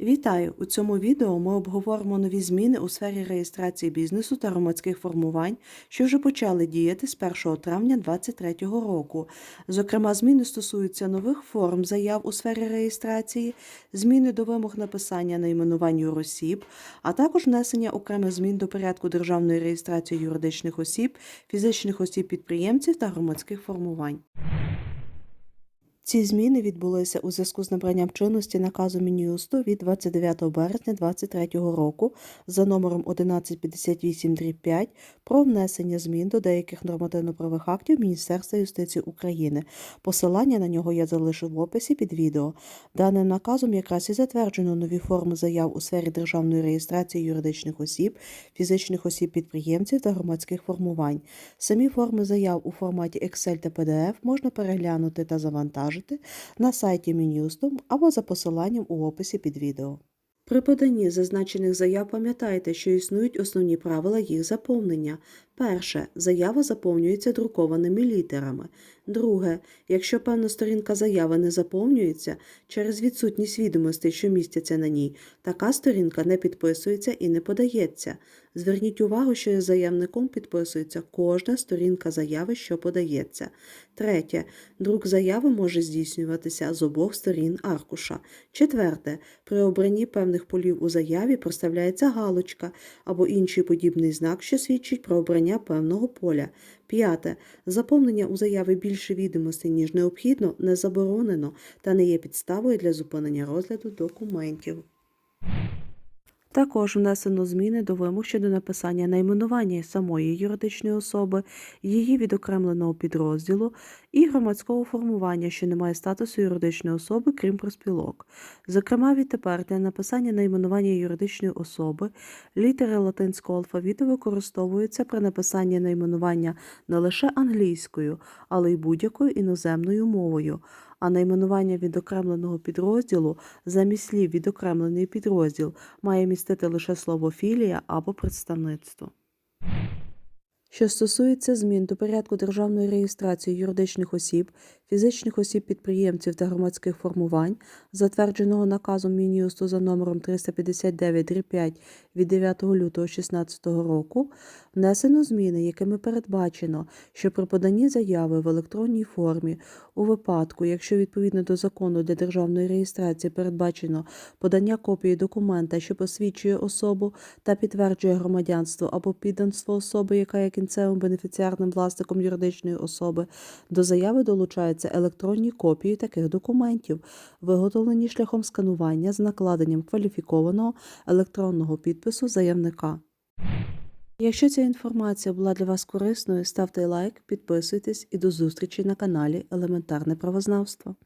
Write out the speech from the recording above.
Вітаю! У цьому відео ми обговоримо нові зміни у сфері реєстрації бізнесу та громадських формувань, що вже почали діяти з 1 травня 2023 року. Зокрема, зміни стосуються нових форм заяв у сфері реєстрації, зміни до вимог написання найменувань юросіб, а також внесення окремих змін до порядку державної реєстрації юридичних осіб, фізичних осіб-підприємців та громадських формувань. Ці зміни відбулися у зв'язку з набранням чинності наказу Мін'юсту від 29 березня 2023 року за номером 1158-5 про внесення змін до деяких нормативно-правових актів Міністерства юстиції України. Посилання на нього я залишу в описі під відео. Даним наказом якраз і затверджено нові форми заяв у сфері державної реєстрації юридичних осіб, фізичних осіб-підприємців та громадських формувань. Самі форми заяв у форматі Excel та PDF можна переглянути та завантажити на сайті Мін'юстом або за посиланням у описі під відео. При поданні зазначених заяв пам'ятайте, що існують основні правила їх заповнення. Перше. Заява заповнюється друкованими літерами. Друге. Якщо певна сторінка заяви не заповнюється через відсутність відомостей, що містяться на ній, така сторінка не підписується і не подається. Зверніть увагу, що заявником підписується кожна сторінка заяви, що подається. Третє. Друк заяви може здійснюватися з обох сторін аркуша. Четверте. При обранні певних полів у заяві проставляється галочка або інший подібний знак, що свідчить про обрання певного поля. П'яте. Заповнення у заяві більше відомостей, ніж необхідно, не заборонено та не є підставою для зупинення розгляду документів. Також внесено зміни до вимог щодо написання найменування самої юридичної особи, її відокремленого підрозділу і громадського формування, що не має статусу юридичної особи, крім проспілок. Зокрема, відтепер для написання найменування юридичної особи літери латинського алфавіту використовуються при написанні найменування не лише англійською, але й будь-якою іноземною мовою а найменування відокремленого підрозділу замість слів відокремлений підрозділ має містити лише слово філія або представництво. Що стосується змін до порядку державної реєстрації юридичних осіб, фізичних осіб-підприємців та громадських формувань, затвердженого наказом Мін'юсту за номером 359-5 від 9 лютого 2016 року, внесено зміни, якими передбачено, що при поданні заяви в електронній формі у випадку, якщо відповідно до закону для державної реєстрації передбачено подання копії документа, що посвідчує особу та підтверджує громадянство або підданство особи, яка є кінцевим бенефіціарним власником юридичної особи, до заяви долучаються електронні копії таких документів, виготовлені шляхом сканування з накладенням кваліфікованого електронного підпису заявника. Якщо ця інформація була для вас корисною, ставте лайк, підписуйтесь і до зустрічі на каналі Елементарне правознавство.